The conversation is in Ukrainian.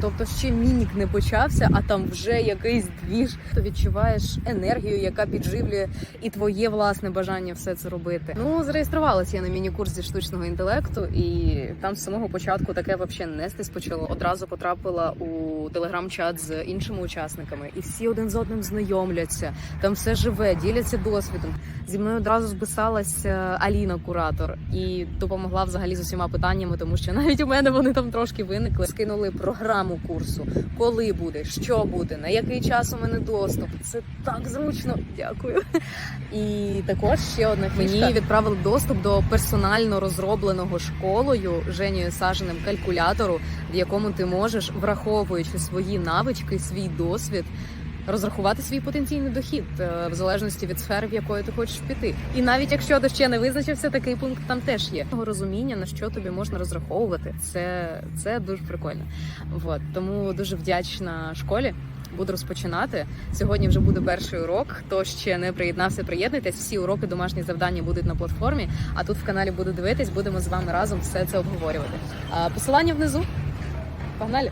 Тобто ще мінік не почався, а там вже якийсь двіж. Ти відчуваєш енергію, яка підживлює і твоє власне бажання все це робити. Ну зареєструвалася я на міні-курс зі штучного інтелекту, і там з самого початку таке взагалі нестись почало. Одразу потрапила у телеграм-чат з іншими учасниками, і всі один з одним знайомляться. Там все живе, діляться досвідом. Зі мною одразу збисалась е, Аліна, куратор, і допомогла взагалі з усіма питаннями, тому що навіть у мене вони там трошки виникли. Скинули програму курсу, коли буде, що буде, на який час у мене доступ. Це так зручно. Дякую. І також ще одна фішка. мені відправили доступ до персонально розробленого школою Женією Саженим калькулятору, в якому ти можеш, враховуючи свої навички, свій досвід. Розрахувати свій потенційний дохід е, в залежності від сфери, в якої ти хочеш піти, і навіть якщо ти ще не визначився, такий пункт там теж є. Розуміння на що тобі можна розраховувати, це, це дуже прикольно. Вот тому дуже вдячна школі. Буду розпочинати. Сьогодні вже буде перший урок. Хто ще не приєднався, приєднуйтесь. Всі уроки, домашні завдання будуть на платформі. А тут в каналі буду дивитись, будемо з вами разом все це обговорювати. Посилання внизу. Погнали!